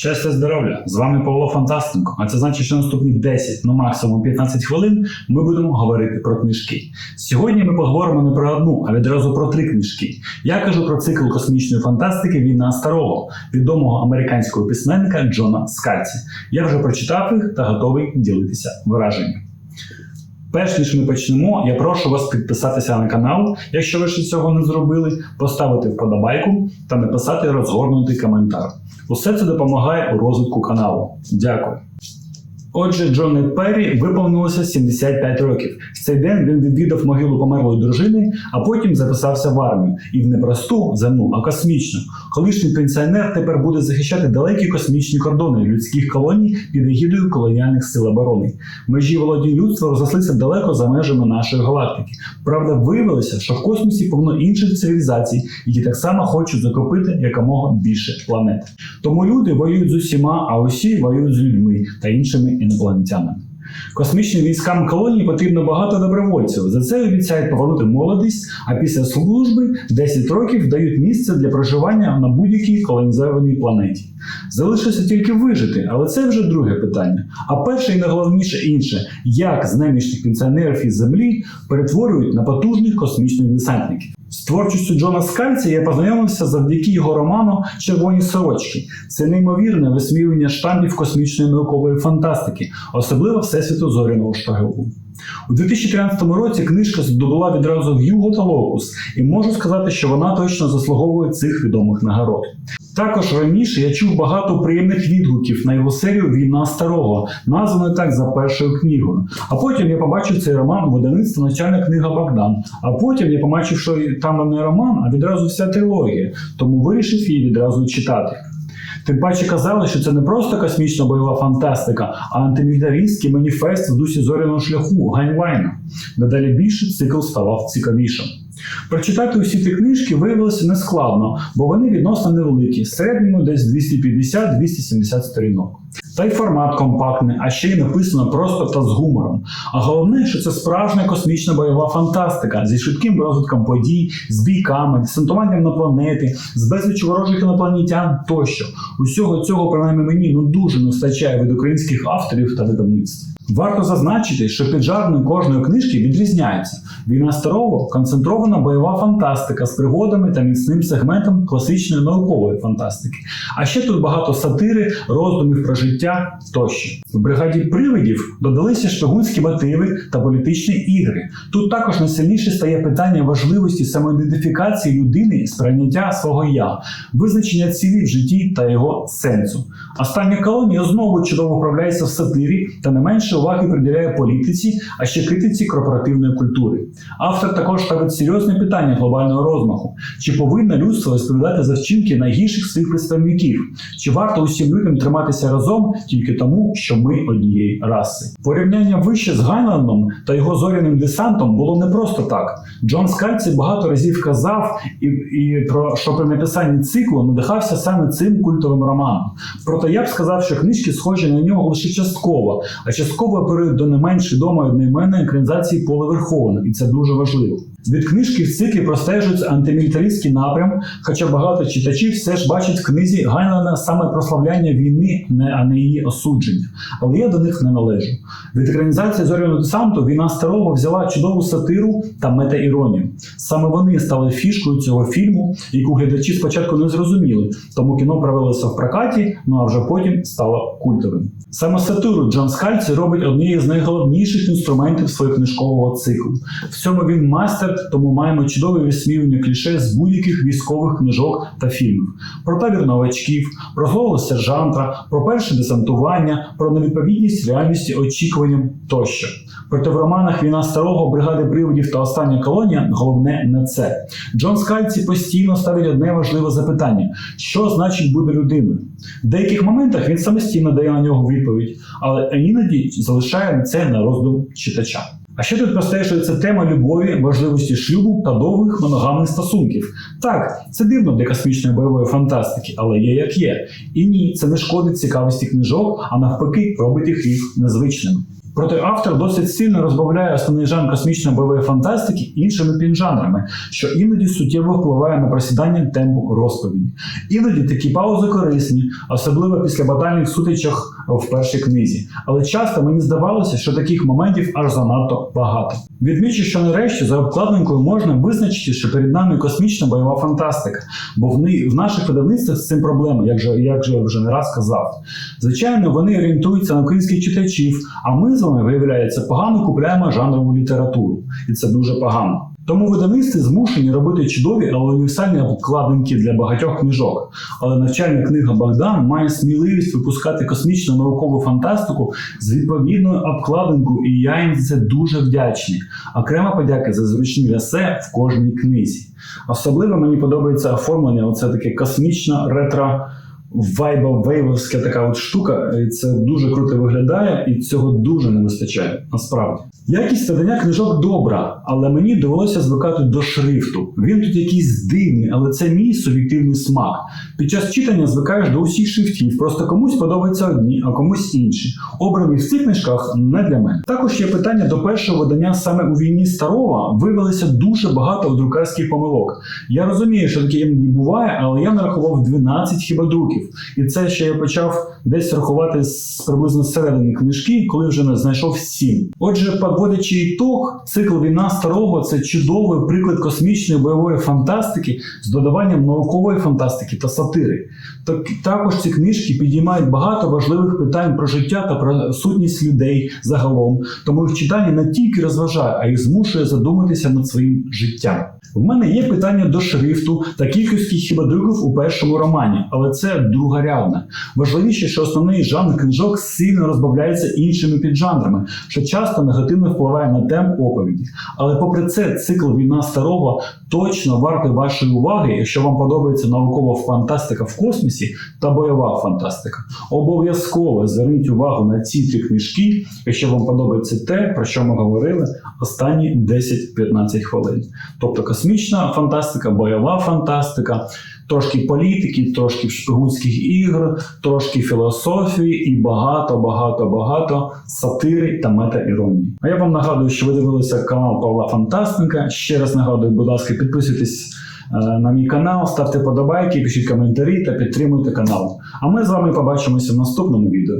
Щастя, здоров'я! З вами Павло Фантастенко. А це значить, що наступних 10, ну максимум 15 хвилин ми будемо говорити про книжки. Сьогодні ми поговоримо не про одну, а відразу про три книжки. Я кажу про цикл космічної фантастики Війна старого відомого американського письменника Джона Скальці. Я вже прочитав їх та готовий ділитися враженням. Перш ніж ми почнемо, я прошу вас підписатися на канал, якщо ви ще цього не зробили, поставити вподобайку та написати розгорнутий коментар. Усе це допомагає у розвитку каналу. Дякую. Отже, Джону Перрі виповнилося 75 років. В цей день він відвідав могилу померлої дружини, а потім записався в армію. І в не просту земну, а космічну. Колишній пенсіонер тепер буде захищати далекі космічні кордони людських колоній під егідою колоніальних сил оборони. Межі володінь людства розрослися далеко за межами нашої галактики. Правда, виявилося, що в космосі повно інших цивілізацій, які так само хочуть закупити якомога більше планет. Тому люди воюють з усіма, а усі воюють з людьми та іншими інопланетянами. Космічним військам колонії потрібно багато добровольців. За це обіцяють повернути молодість, а після служби 10 років дають місце для проживання на будь-якій колонізованій планеті. Залишилося тільки вижити, але це вже друге питання. А перше і найголовніше інше, як з немічних пенсіонерів із землі перетворюють на потужних космічних десантників. З творчістю Джона Скальці я познайомився завдяки його роману Червоні сорочки. Це неймовірне висміювання штампів космічної наукової фантастики, особливо всесвіту зоряного шпигуну. У 2013 році книжка здобула відразу Гюго та Локус, і можу сказати, що вона точно заслуговує цих відомих нагород. Також раніше я чув багато приємних відгуків на його серію Війна старого, названу так за першою книгою. А потім я побачив цей роман видавництва начальна книга Богдан. А потім я побачив, що там не роман, а відразу вся трилогія, тому вирішив її відразу читати. Тим паче казали, що це не просто космічна бойова фантастика, а антимілітаристський маніфест в дусі зоряного шляху Гайнлайна. Надалі більше цикл ставав цікавішим. Прочитати усі ці книжки виявилося нескладно, бо вони відносно невеликі, середньому десь 250-270 сторінок. Та й формат компактний, а ще й написано просто та з гумором. А головне, що це справжня космічна бойова фантастика зі швидким розвитком подій, з бійками, десантуванням на планети, з безліч ворожих інопланетян тощо. Усього цього, принаймні мені, ну дуже не вистачає від українських авторів та видавництв. Варто зазначити, що піджарни кожної книжки відрізняються. Війна старого концентрована бойова фантастика з пригодами та міцним сегментом класичної наукової фантастики. А ще тут багато сатири, роздумів про життя тощо. В бригаді привидів додалися шпигунські мотиви та політичні ігри. Тут також найсильніше стає питання важливості самоідентифікації людини з прийняття свого я, визначення цілі в житті та його сенсу. Остання колонія знову чудово вправляється в сатирі та не менше уваги приділяє політиці, а ще критиці корпоративної культури. Автор також ставить серйозне питання глобального розмаху: чи повинно людство відповідати за вчинки найгірших своїх представників? Чи варто усім людям триматися разом тільки тому, що ми однієї раси? Порівняння вище з Гайнландом та його зоряним десантом було не просто так. Джон Скальці багато разів казав і, і про що при написанні циклу надихався саме цим культовим романом. Проте я б сказав, що книжки схожі на нього лише частково, а частково до не менш відомої одноіменної екранізації поле Верховна, і це дуже важливо. Від книжки в циклі простежується антимілітаристський напрям, хоча багато читачів все ж бачать в книзі Гайнлана саме прославляння війни, не- а не її осудження. Але я до них не належу. Від екранізації зоряного десанту війна старого взяла чудову сатиру та метаіронію. Саме вони стали фішкою цього фільму, яку глядачі спочатку не зрозуміли, тому кіно провелося в прокаті, ну а вже потім стало культовим. Саме сатиру Джон Скальці робить однією з найголовніших інструментів свого книжкового циклу. В цьому він майстер, тому маємо чудове висміювання кліше з будь-яких військових книжок та фільмів. Про табір новачків, про голос сержанта, про перше десантування, про невідповідність реальності очікуванням тощо. Проте в романах Війна старого, бригади приводів та остання колонія головне не це. Джон Скальці постійно ставить одне важливе запитання: що значить бути людиною? В деяких моментах він самостійно дає на нього відповідь, але іноді залишає це на роздум читача. А ще тут простежується тема любові, важливості шлюбу та довгих моногамних стосунків. Так, це дивно для космічної бойової фантастики, але є як є. І ні, це не шкодить цікавості книжок, а навпаки, робить їх їх незвичними. Проте автор досить сильно розбавляє основний жанр космічної бойової фантастики іншими піджанрами, що іноді суттєво впливає на просідання темпу розповіді. Іноді такі паузи корисні, особливо після батальних сутичок в першій книзі. Але часто мені здавалося, що таких моментів аж занадто багато. Відмічу, що нарешті за обкладинкою можна визначити, що перед нами космічна бойова фантастика, бо в, наших видавництвах з цим проблема, як же я вже не раз казав. Звичайно, вони орієнтуються на українських читачів, а ми з вами, виявляється, погано купляємо жанрову літературу, і це дуже погано. Тому видавництві змушені робити чудові, але універсальні обкладинки для багатьох книжок. Але навчальна книга Богдан має сміливість випускати космічну наукову фантастику з відповідною обкладинкою, і я їм за це дуже вдячний. Окрема подяка за зручні есе в кожній книзі. Особливо мені подобається оформлення, оце таке космічно ретро. Вайба вейвовська така от штука, і це дуже круто виглядає, і цього дуже не вистачає. Насправді, якість видання книжок добра, але мені довелося звикати до шрифту. Він тут якийсь дивний, але це мій суб'єктивний смак. Під час читання звикаєш до усіх шрифтів, просто комусь подобаються одні, а комусь інші. Обрані в цих книжках не для мене. Також є питання до першого видання саме у війні старого виявилося дуже багато друкарських помилок. Я розумію, що таке іноді буває, але я нарахував 12 хіба друків. І це ще я почав десь рахувати з приблизно середини книжки, коли вже знайшов 7. Отже, подводячи ітог, цикл Війна старого це чудовий приклад космічної бойової фантастики з додаванням наукової фантастики та сатири. Так, також ці книжки підіймають багато важливих питань про життя та про сутність людей загалом. Тому їх читання не тільки розважає, а й змушує задуматися над своїм життям. В мене є питання до шрифту та кількості хіба друків у першому романі, але це другорядне. Важливіше, що основний жанр книжок сильно розбавляється іншими піджанрами, що часто негативно впливає на темп оповіді. Але попри це, цикл Війна старого точно вартий вашої уваги, якщо вам подобається наукова фантастика в космосі та бойова фантастика. Обов'язково зверніть увагу на ці три книжки, якщо вам подобається те, про що ми говорили останні 10-15 хвилин. Тобто космічна фантастика, бойова фантастика, трошки політики, трошки шпигунських ігор, трошки філософії і багато, багато, багато сатири та мета-іронії. А я вам нагадую, що ви дивилися канал Павла Фантастика. Ще раз нагадую, будь ласка, підписуйтесь е, на мій канал, ставте подобайки, пишіть коментарі та підтримуйте канал. А ми з вами побачимося в наступному відео.